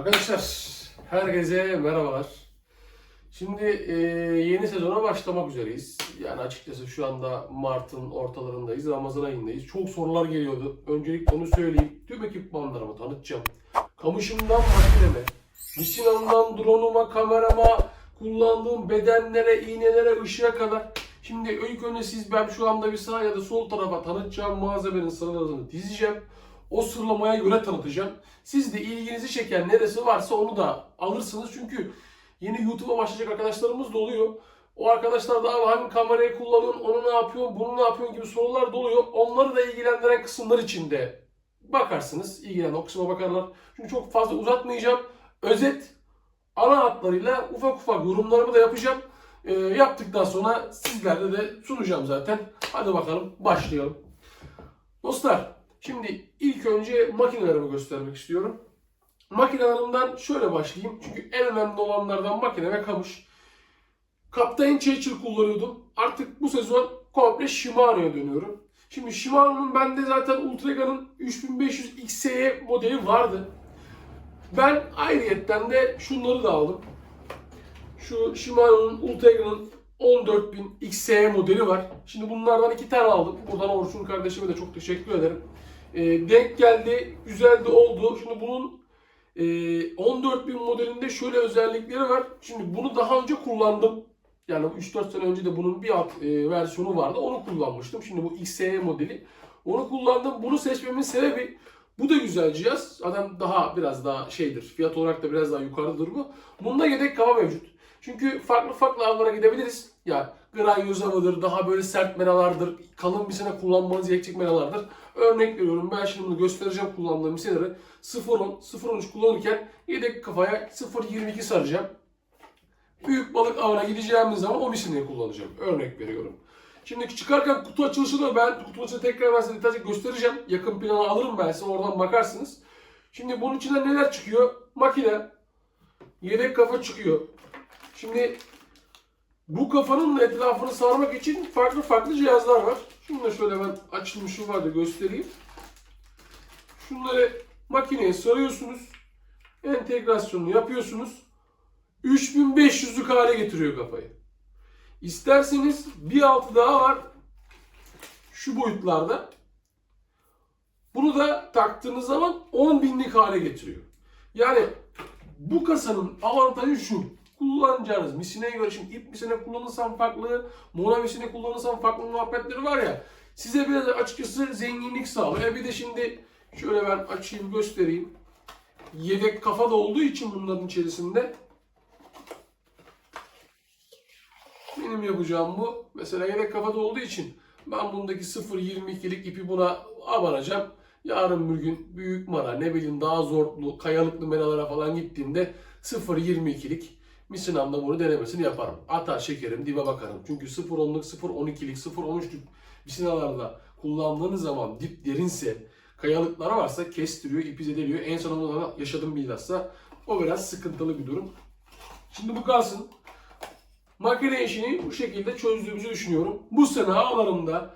Arkadaşlar herkese merhabalar. Şimdi e, yeni sezona başlamak üzereyiz. Yani açıkçası şu anda Mart'ın ortalarındayız, Ramazan ayındayız. Çok sorular geliyordu. Öncelikle onu söyleyeyim. Tüm ekipmanlarımı tanıtacağım. Kamışımdan makineme, misinamdan drone'uma, kamerama, kullandığım bedenlere, iğnelere, ışığa kadar. Şimdi ilk önce siz ben şu anda bir sağ ya da sol tarafa tanıtacağım malzemenin sıralarını dizeceğim. O sırlamaya göre tanıtacağım. Siz de ilginizi çeken neresi varsa onu da alırsınız. Çünkü yeni YouTube'a başlayacak arkadaşlarımız da oluyor. O arkadaşlar da abi hangi kamerayı kullanıyorsun, onu ne yapıyorsun, bunu ne yapıyorsun gibi sorular da oluyor. Onları da ilgilendiren kısımlar için de bakarsınız. İlgilenen o kısma bakarlar. Çünkü çok fazla uzatmayacağım. Özet ana hatlarıyla ufak ufak yorumlarımı da yapacağım. Ee, yaptıktan sonra sizlerle de sunacağım zaten. Hadi bakalım başlayalım. Dostlar şimdi ilk önce makinelerimi göstermek istiyorum. Makinelerimden şöyle başlayayım. Çünkü en önemli olanlardan makine ve kamış. Captain Churchill kullanıyordum. Artık bu sezon komple Shimano'ya dönüyorum. Şimdi Shimano'nun bende zaten Ultraga'nın 3500 XE modeli vardı. Ben ayrıyetten de şunları da aldım. Şu Shimano'nun Ultraga'nın 14000 XE modeli var. Şimdi bunlardan iki tane aldım. Buradan Orçun kardeşime de çok teşekkür ederim. Ee, denk geldi, güzel de oldu. Şimdi bunun e, 14000 modelinde şöyle özellikleri var. Şimdi bunu daha önce kullandım. Yani 3-4 sene önce de bunun bir alt e, versiyonu vardı. Onu kullanmıştım. Şimdi bu XE modeli. Onu kullandım. Bunu seçmemin sebebi bu da güzel cihaz. Zaten daha biraz daha şeydir. Fiyat olarak da biraz daha yukarıdır bu. Bunda yedek kafa mevcut. Çünkü farklı farklı avlara gidebiliriz. Ya granyoza mıdır, daha böyle sert meralardır, kalın bir sene kullanmanız gerekecek meralardır. Örnek veriyorum ben şimdi bunu göstereceğim kullandığım miseleri 0.10, 0.13 kullanırken yedek kafaya 0.22 saracağım. Büyük balık avına gideceğimiz zaman o misineyi kullanacağım. Örnek veriyorum. Şimdi çıkarken kutu açılışı da ben kutu açılışı tekrar ben size detaylı göstereceğim. Yakın plana alırım ben size oradan bakarsınız. Şimdi bunun içinden neler çıkıyor? Makine, yedek kafa çıkıyor. Şimdi bu kafanın etrafını sarmak için farklı farklı cihazlar var. Şunu da şöyle ben açılmışı var da göstereyim. Şunları makineye sarıyorsunuz. Entegrasyonunu yapıyorsunuz. 3500'lük hale getiriyor kafayı. İsterseniz bir altı daha var. Şu boyutlarda. Bunu da taktığınız zaman 10 binlik hale getiriyor. Yani bu kasanın avantajı şu. Kullanacağınız misineye göre şimdi ip misine kullanırsan farklı, mona misine kullanırsan farklı muhabbetleri var ya. Size biraz açıkçası zenginlik sağlıyor. E bir de şimdi şöyle ben açayım göstereyim. Yedek kafa da olduğu için bunların içerisinde benim yapacağım bu. Mesela yedek kafada olduğu için ben bundaki 0.22'lik ipi buna abanacağım. Yarın bir gün büyük mara ne bileyim daha zorlu kayalıklı meralara falan gittiğimde 0.22'lik misinamda bunu denemesini yaparım. Atar şekerim dibe bakarım. Çünkü 0.10'luk 0.12'lik 0.13'lük misinalarda kullandığınız zaman dip derinse kayalıklar varsa kestiriyor, ipi zedeliyor. En sonunda yaşadığım bilhassa o biraz sıkıntılı bir durum. Şimdi bu kalsın. Makine işini bu şekilde çözdüğümüzü düşünüyorum. Bu sene havalarımda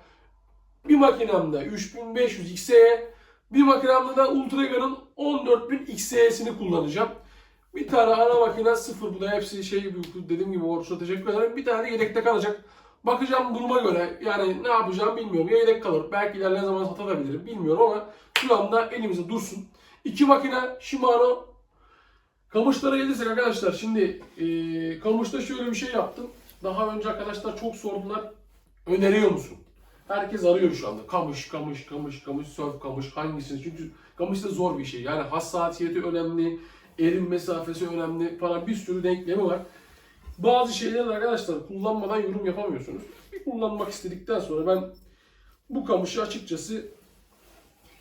bir makinemde 3500 XE, bir makinemde de Ultraga'nın 14000 XE'sini kullanacağım. Bir tane ana makine sıfır bu da hepsi şey dediğim gibi Orçun'a teşekkür ederim. Bir tane yedekte kalacak. Bakacağım duruma göre yani ne yapacağım bilmiyorum. Ya yedek kalır. Belki ilerleyen zaman satabilirim bilmiyorum ama şu anda elimizde dursun. İki makine Shimano Kamışlara gelirsek arkadaşlar şimdi e, kamışta şöyle bir şey yaptım. Daha önce arkadaşlar çok sordular. Öneriyor musun? Herkes arıyor şu anda. Kamış, kamış, kamış, kamış, surf kamış hangisini? Çünkü kamış da zor bir şey. Yani hassasiyeti önemli, erim mesafesi önemli falan bir sürü denklemi var. Bazı şeyleri arkadaşlar kullanmadan yorum yapamıyorsunuz. Bir kullanmak istedikten sonra ben bu kamışı açıkçası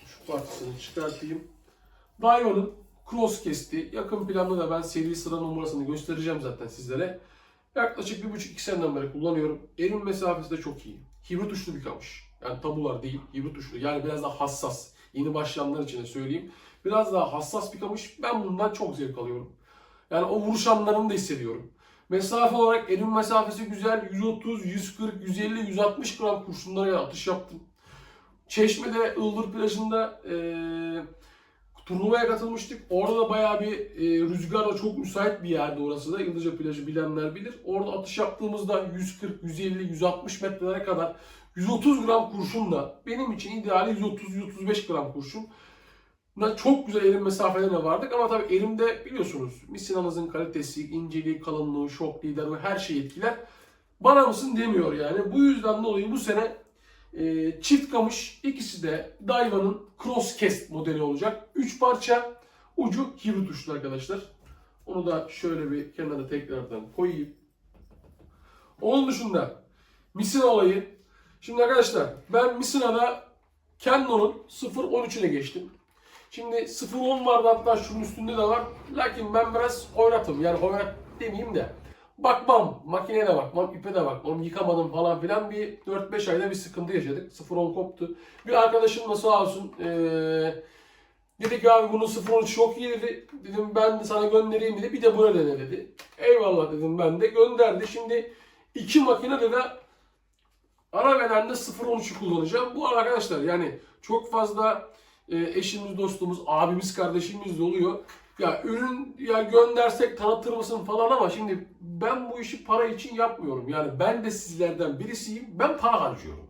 şu parçasını çıkartayım. Daiwa'nın cross kesti. Yakın planda da ben seri sıra numarasını göstereceğim zaten sizlere. Yaklaşık 1,5-2 seneden beri kullanıyorum. Erim mesafesi de çok iyi. Hibrit uçlu bir kamış. Yani tabular değil, hibrit uçlu. Yani biraz daha hassas. Yeni başlayanlar için de söyleyeyim. Biraz daha hassas bir kamış. Ben bundan çok zevk alıyorum. Yani o vuruş anlarını da hissediyorum. Mesafe olarak erim mesafesi güzel. 130, 140, 150, 160 gram kurşunlara atış yaptım. Çeşme'de Ildır plajında eee turnuvaya katılmıştık. Orada da bayağı bir e, rüzgarla çok müsait bir yerde orası da. Yıldızca plajı bilenler bilir. Orada atış yaptığımızda 140, 150, 160 metrelere kadar 130 gram kurşunla benim için ideali 130-135 gram kurşun. Na- Çok güzel elim mesafelerine vardık ama tabii elimde biliyorsunuz misinanızın kalitesi, inceliği, kalınlığı, şok lider ve her şey etkiler. Bana mısın demiyor yani. Bu yüzden dolayı bu sene e, çift kamış ikisi de Daiwa'nın Cross Cast modeli olacak. 3 parça ucu hibrit uçlu arkadaşlar. Onu da şöyle bir kenara tekrardan koyayım. Onun dışında Misina olayı. Şimdi arkadaşlar ben Misina'da Canon'un 0.13'üne geçtim. Şimdi 0.10 vardı hatta şunun üstünde de var. Lakin ben biraz oynatım. Yani oynat demeyeyim de. Bakmam, makineye de bakmam, ipe de bakmam, yıkamadım falan filan bir 4-5 ayda bir sıkıntı yaşadık. 0.10 koptu. Bir arkadaşım da sağ olsun eee dedi ki abi bunun 0.13 çok iyi dedi. Dedim ben de sana göndereyim dedi. Bir de buna dene dedi. Eyvallah dedim ben de gönderdi. Şimdi iki makinede de ara bedende 0.13'ü kullanacağım. Bu arkadaşlar yani çok fazla eşimiz, dostumuz, abimiz, kardeşimiz de oluyor. Ya ürün ya göndersek tanıtır mısın falan ama şimdi ben bu işi para için yapmıyorum. Yani ben de sizlerden birisiyim. Ben para harcıyorum.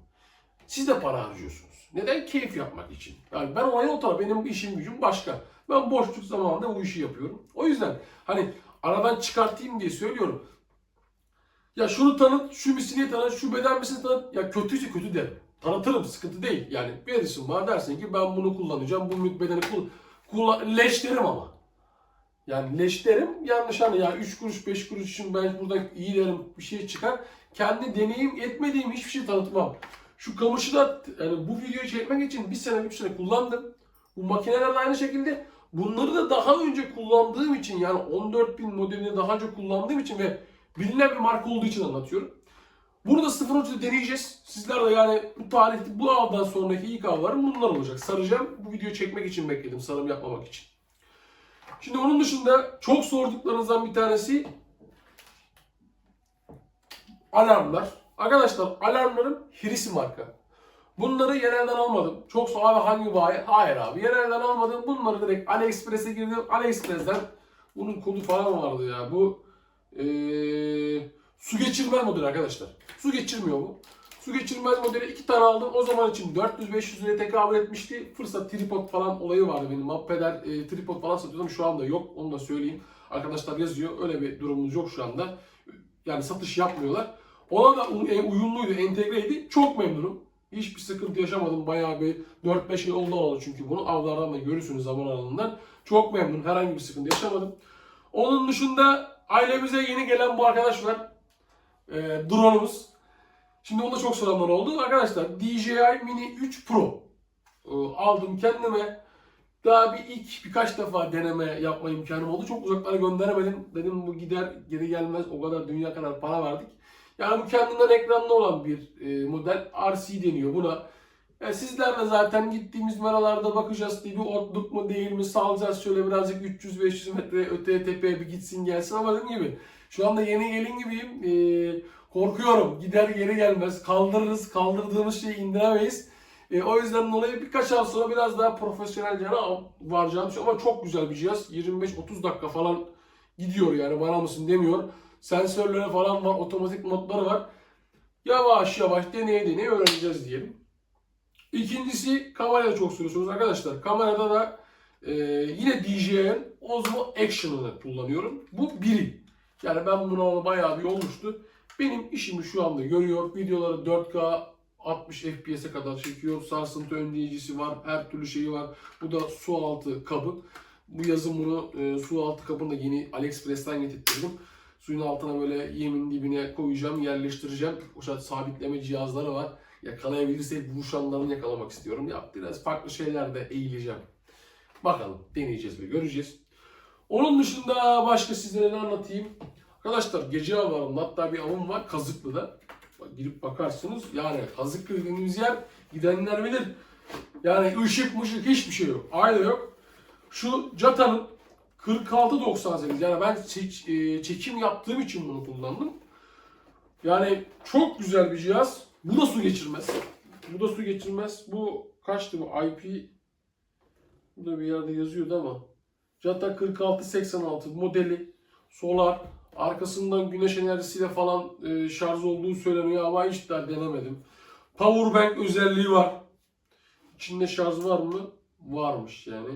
Siz de para harcıyorsunuz. Neden? Keyif yapmak için. Yani ben olaya o taraf. Benim işim gücüm başka. Ben boşluk zamanında bu işi yapıyorum. O yüzden hani aradan çıkartayım diye söylüyorum. Ya şunu tanıt, şu misini tanıt, şu beden misini tanıt. Ya kötüyse kötü derim. Tanıtırım, sıkıntı değil. Yani verirsin bana dersin ki ben bunu kullanacağım, bu bedeni kullan, kullan leş derim ama. Yani leş derim, yanlış hani ya 3 kuruş 5 kuruş için ben burada iyi derim bir şey çıkar. Kendi deneyim etmediğim hiçbir şey tanıtmam. Şu kamışı da yani bu videoyu çekmek için bir sene 3 sene kullandım. Bu makineler de aynı şekilde. Bunları da daha önce kullandığım için yani 14.000 modelini daha önce kullandığım için ve bilinen bir marka olduğu için anlatıyorum. Burada 0.3'ü deneyeceğiz. Sizler de yani bu tarihte bu avdan sonraki ilk avlarım bunlar olacak. Saracağım. Bu videoyu çekmek için bekledim. Sarım yapmamak için. Şimdi onun dışında çok sorduklarınızdan bir tanesi alarmlar. Arkadaşlar alarmlarım Hirisi marka. Bunları yerelden almadım. Çok sor abi hangi bayi? Hayır abi yerelden almadım. Bunları direkt AliExpress'e girdim. AliExpress'ten bunun kodu falan vardı ya. Bu eee su geçirmez modeli arkadaşlar. Su geçirmiyor bu. Su geçirmez modeli iki tane aldım. O zaman için 400-500 liraya tekabül etmişti. Fırsat tripod falan olayı vardı benim. Pedal e, tripod falan satıyordum. Şu anda yok. Onu da söyleyeyim. Arkadaşlar yazıyor. Öyle bir durumumuz yok şu anda. Yani satış yapmıyorlar. Ona da e, uyumluydu, entegreydi. Çok memnunum. Hiçbir sıkıntı yaşamadım. Bayağı bir 4-5 yıl oldu oldu çünkü bunu. Avlardan da görürsünüz zaman aralığından. Çok memnun. Herhangi bir sıkıntı yaşamadım. Onun dışında ailemize yeni gelen bu arkadaş var. E, drone'umuz. Şimdi onda çok soranlar oldu. Arkadaşlar DJI Mini 3 Pro e, aldım kendime. Daha bir ilk birkaç defa deneme yapma imkanım oldu. Çok uzaklara gönderemedim. Dedim bu gider geri gelmez. O kadar dünya kadar para verdik. Yani bu kendinden ekranlı olan bir e, model. RC deniyor buna. E, sizler zaten gittiğimiz meralarda bakacağız diye bir otluk mu değil mi salacağız şöyle birazcık 300-500 metre öteye tepeye bir gitsin gelsin ama dediğim gibi şu anda yeni gelin gibiyim. E, korkuyorum gider geri gelmez kaldırırız kaldırdığımız şeyi indiremeyiz. E, o yüzden dolayı birkaç ay sonra biraz daha profesyonel yana varacağım şey ama çok güzel bir cihaz 25-30 dakika falan gidiyor yani bana mısın demiyor. Sensörleri falan var, otomatik modları var. Yavaş yavaş deneye deneye öğreneceğiz diyelim. İkincisi kamerada çok soruyorsunuz arkadaşlar. Kamerada da e, yine DJI'nin Osmo Action'ını kullanıyorum. Bu biri. Yani ben buna bayağı bir olmuştu. Benim işimi şu anda görüyor. Videoları 4K 60 FPS'e kadar çekiyor. Sarsıntı önleyicisi var. Her türlü şeyi var. Bu da su altı kabı. Bu yazın bunu e, su altı kabını da yeni AliExpress'ten getirttirdim. Suyun altına böyle yemin dibine koyacağım, yerleştireceğim. O sabitleme cihazları var. Yakalayabilirsek vuruşanlarını yakalamak istiyorum. Ya biraz farklı şeylerde eğileceğim. Bakalım deneyeceğiz ve göreceğiz. Onun dışında başka sizlere ne anlatayım? Arkadaşlar gece avlarında hatta bir avım var Kazıklı'da. Bak, girip bakarsınız yani Kazıklı dediğimiz yer gidenler bilir. Yani ışık mışık hiçbir şey yok. Aile yok. Şu Cata'nın 46.98 yani ben e, çekim yaptığım için bunu kullandım. Yani çok güzel bir cihaz. Bu da su geçirmez. Bu da su geçirmez. Bu kaçtı bu? IP Burada bir yerde yazıyordu ama. Janta 4686 modeli. Solar. Arkasından güneş enerjisiyle falan e, şarj olduğu söyleniyor ama hiç daha denemedim. Powerbank özelliği var. İçinde şarj var mı? Varmış yani.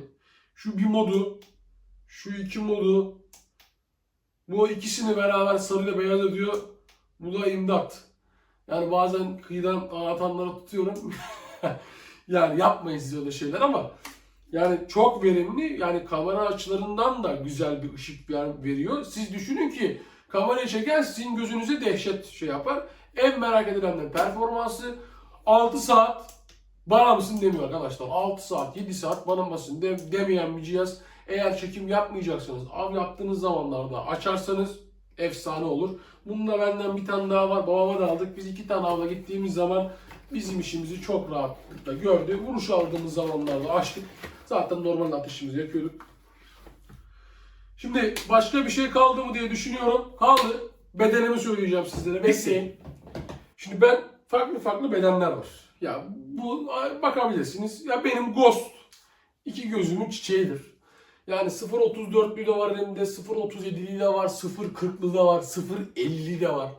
Şu bir modu, şu iki modu, bu ikisini beraber sarıyla beyaz ediyor. Bu da imdat. Yani bazen kıyıdan atanları tutuyorum. yani yapmayın siz öyle şeyler ama yani çok verimli. Yani kamera açılarından da güzel bir ışık veriyor. Siz düşünün ki kamerayı çeken sizin gözünüze dehşet şey yapar. En merak edilen de performansı 6 saat bana mısın demiyor arkadaşlar. 6 saat, 7 saat bana mısın de, demeyen bir cihaz. Eğer çekim yapmayacaksanız, av yaptığınız zamanlarda açarsanız efsane olur. Bunun da benden bir tane daha var. Babama da aldık. Biz iki tane avla gittiğimiz zaman bizim işimizi çok rahatlıkla gördü. Vuruş aldığımız zamanlarda açtık. Zaten normal atışımızı yapıyorduk. Şimdi başka bir şey kaldı mı diye düşünüyorum. Kaldı. Bedenimi söyleyeceğim sizlere. Bekleyin. Şimdi ben farklı farklı bedenler var. Ya bu bakabilirsiniz. Ya benim Ghost iki gözümün çiçeğidir. Yani 0.34'lü de var elimde, 0.37'li de var, 0.40'lı da var, 0.50'li de var.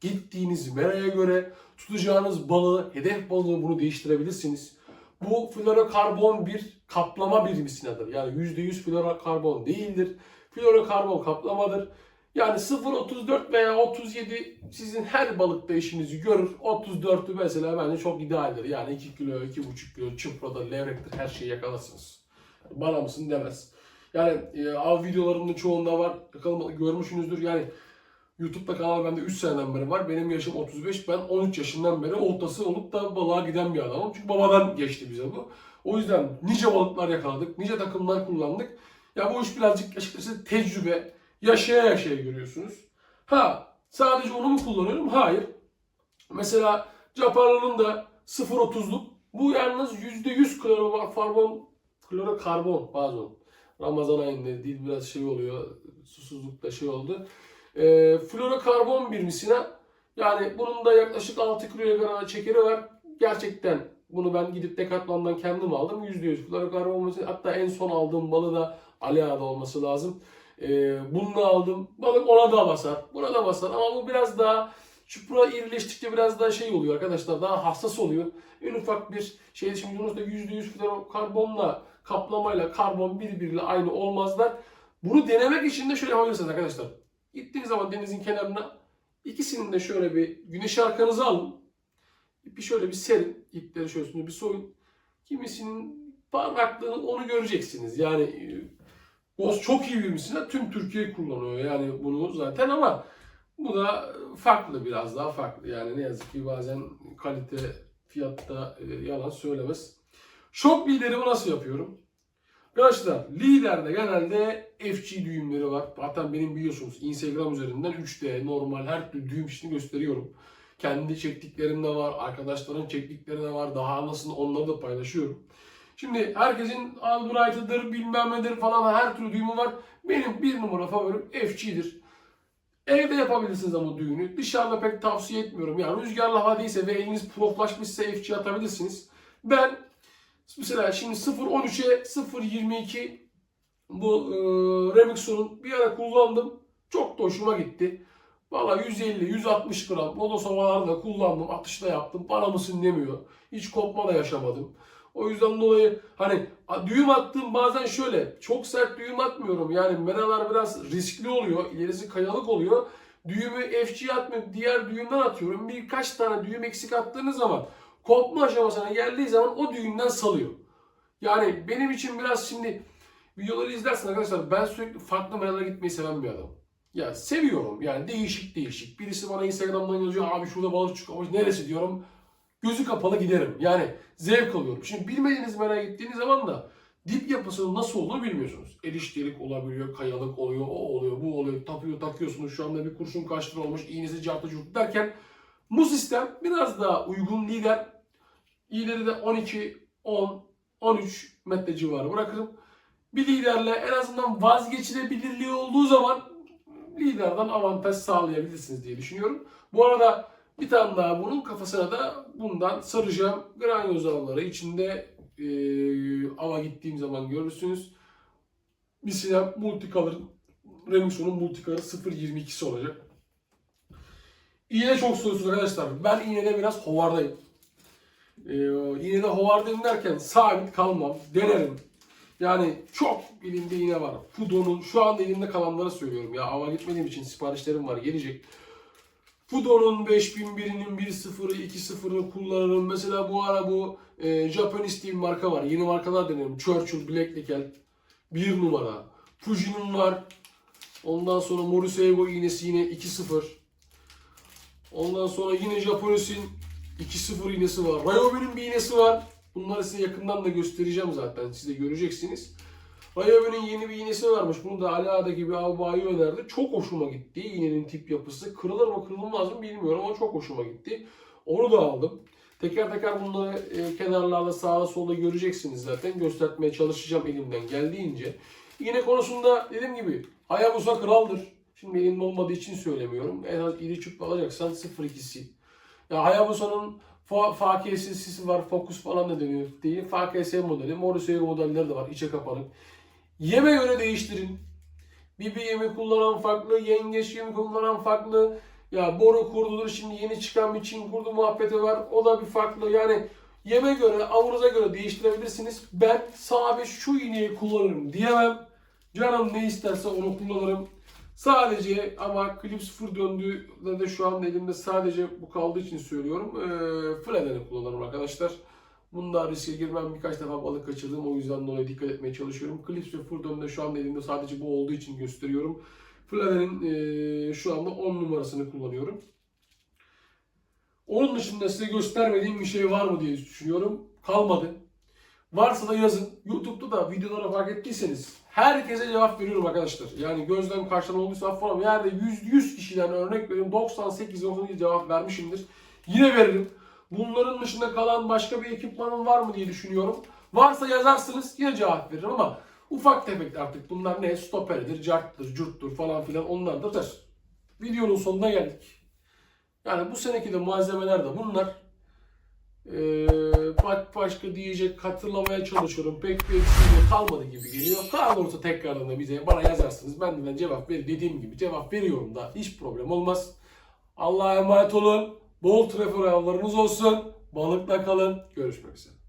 Gittiğiniz meraya göre tutacağınız balığı, hedef balığı bunu değiştirebilirsiniz. Bu florokarbon bir kaplama birimsindedir. Yani %100 florokarbon değildir. Florokarbon kaplamadır. Yani 0.34 veya 37 sizin her balıkta işinizi görür. 34'ü mesela bence çok idealdir. Yani 2 kilo, 2,5 kilo çıpradır, levrektir her şeyi yakalasınız. Bana mısın demez. Yani e, av videolarının çoğunda var. Bakalım görmüşsünüzdür. Yani YouTube'da kanal bende 3 seneden beri var. Benim yaşım 35. Ben 13 yaşından beri oltası olup da balığa giden bir adamım. Çünkü babadan geçti bize bu. O yüzden nice balıklar yakaladık. Nice takımlar kullandık. Ya bu iş birazcık açıkçası tecrübe. Yaşaya yaşaya görüyorsunuz. Ha sadece onu mu kullanıyorum? Hayır. Mesela Japarlı'nın da 0.30'luk. Bu yalnız %100 klorokarbon, klorokarbon pardon. Ramazan ayında dil biraz şey oluyor. Susuzlukta şey oldu. E, florokarbon birimsine yani bunun da yaklaşık 6 kiloya kadar çekeri var. Gerçekten bunu ben gidip Decathlon'dan kendim aldım. %100 florokarbon olması. Hatta en son aldığım balı da Ali Ağa'da olması lazım. E, bunu da aldım. Balık ona da basar. Buna da basar. Ama bu biraz daha çupra irileştikçe biraz daha şey oluyor arkadaşlar. Daha hassas oluyor. En ufak bir şey. Şimdi Yunus'ta %100 florokarbonla kaplamayla karbon birbiriyle aynı olmazlar. Bunu denemek için de şöyle yapabilirsiniz arkadaşlar. Gittiğiniz zaman denizin kenarına ikisinin de şöyle bir güneş arkanızı alın. Bir şöyle bir serin. ipleri şöyle üstüne bir soyun. Kimisinin parlaklığını onu göreceksiniz. Yani e, Boz çok iyi bir misina. Tüm Türkiye kullanıyor yani bunu zaten ama bu da farklı biraz daha farklı. Yani ne yazık ki bazen kalite fiyatta e, yalan söylemez. Şok liderimi nasıl yapıyorum? Arkadaşlar liderde genelde FC düğümleri var. Zaten benim biliyorsunuz Instagram üzerinden 3D normal her türlü düğüm işini gösteriyorum. Kendi çektiklerim de var, arkadaşların çektikleri de var. Daha nasıl onları da paylaşıyorum. Şimdi herkesin Albright'ıdır, bilmem nedir falan her türlü düğümü var. Benim bir numara favorim FG'dir. Evde yapabilirsiniz ama düğünü. Dışarıda pek tavsiye etmiyorum. Yani rüzgarlı hava değilse ve eliniz proflaşmışsa FG atabilirsiniz. Ben mesela şimdi 0.13'e 0.22 bu e, Remixon'un bir ara kullandım. Çok da hoşuma gitti. Valla 150-160 gram modos havalarda kullandım. Atışta yaptım. Bana mısın demiyor. Hiç kopma da yaşamadım. O yüzden dolayı hani düğüm attığım bazen şöyle çok sert düğüm atmıyorum. Yani meralar biraz riskli oluyor. İlerisi kayalık oluyor. Düğümü FG atmıyorum. Diğer düğümden atıyorum. Birkaç tane düğüm eksik attığınız zaman kopma aşamasına geldiği zaman o düğümden salıyor. Yani benim için biraz şimdi videoları izlersin arkadaşlar ben sürekli farklı meralara gitmeyi seven bir adamım. Ya seviyorum yani değişik değişik. Birisi bana Instagram'dan yazıyor abi şurada balık çıkmış neresi diyorum. Gözü kapalı giderim. Yani zevk alıyorum. Şimdi bilmediğiniz meraya gittiğiniz zaman da dip yapısının nasıl olduğunu bilmiyorsunuz. Eriş delik olabiliyor, kayalık oluyor, o oluyor, bu oluyor. Takıyor takıyorsunuz şu anda bir kurşun kaç olmuş, iğnesi cartı derken bu sistem biraz daha uygun lider. İleri de 12, 10, 13 metre civarı bırakırım. Bir liderle en azından vazgeçilebilirliği olduğu zaman liderden avantaj sağlayabilirsiniz diye düşünüyorum. Bu arada bir tane daha bunun kafasına da bundan saracağım. Granyoz avları içinde e, ava gittiğim zaman görürsünüz. Bir sinem multicolor'ın Remixon'un multicolor 0.22'si olacak. İğne çok soruyorsunuz arkadaşlar. Ben iğnede biraz hovardayım. Ee, iğnede hovardayım derken sabit kalmam. Denerim. Yani çok elimde iğne var. Fudo'nun şu anda elimde kalanları söylüyorum ya. Ava gitmediğim için siparişlerim var. Gelecek. Fudo'nun 5001'inin 1.0'ı 2.0'ını kullanırım. Mesela bu ara bu e, Japanese diye bir marka var. Yeni markalar denerim. Churchill, Black Nickel. 1 numara. Fuji'nin var. Ondan sonra Morrisego iğnesi yine 2.0. Ondan sonra yine Japones'in 2.0 iğnesi var. Ryobi'nin bir iğnesi var. Bunları size yakından da göstereceğim zaten. Siz de göreceksiniz. Ryobi'nin yeni bir iğnesi varmış. Bunu da Ala'daki bir albayı önerdi. Çok hoşuma gitti. İğnenin tip yapısı. Kırılır mı kırılmaz mı bilmiyorum ama çok hoşuma gitti. Onu da aldım. Teker teker bunları e, kenarlarda sağa sola göreceksiniz zaten. Göstermeye çalışacağım elimden geldiğince. İğne konusunda dediğim gibi Hayabusa kraldır. Şimdi elimde olmadığı için söylemiyorum. En az iri çüp alacaksan 0.2'si. Ya Hayabusa'nın FKS'si var, Focus falan da deniyor değil. FKS modeli, Morriseo modelleri de var, içe kapanık. Yeme göre değiştirin. Bibi yemi kullanan farklı, yengeç yemi kullanan farklı. Ya boru kurdudur şimdi yeni çıkan bir Çin kurdu muhabbeti var. O da bir farklı. Yani yeme göre, avuruza göre değiştirebilirsiniz. Ben sabit şu iğneyi kullanırım diyemem. Canım ne isterse onu kullanırım. Sadece ama klip sıfır döndüğünde de şu anda elimde sadece bu kaldığı için söylüyorum. Ee, Fladen'i kullanırım arkadaşlar. Bunda riske girmem. Birkaç defa balık kaçırdım. O yüzden dolayı dikkat etmeye çalışıyorum. Clips sıfır döndüğünde şu anda elimde sadece bu olduğu için gösteriyorum. Fladen'in ee, şu anda 10 numarasını kullanıyorum. Onun dışında size göstermediğim bir şey var mı diye düşünüyorum. Kalmadı. Varsa da yazın. YouTube'da da videolara fark ettiyseniz herkese cevap veriyorum arkadaşlar. Yani gözden kaçtan olduysa affolam. Yerde 100, 100 kişiden örnek veriyorum. 98-98 cevap vermişimdir. Yine veririm. Bunların dışında kalan başka bir ekipmanım var mı diye düşünüyorum. Varsa yazarsınız yine cevap veririm ama ufak tefek artık bunlar ne? Stoperdir, carttır, curttur falan filan onlardır. Videonun sonuna geldik. Yani bu seneki de malzemeler de bunlar. Ee, bak başka diyecek hatırlamaya çalışıyorum. Pek bir eksiği kalmadı gibi geliyor. Kalırsa tekrardan da bize bana yazarsınız. Ben de cevap ver dediğim gibi cevap veriyorum da hiç problem olmaz. Allah'a emanet olun. Bol trafik avlarınız olsun. Balıkla kalın. Görüşmek üzere.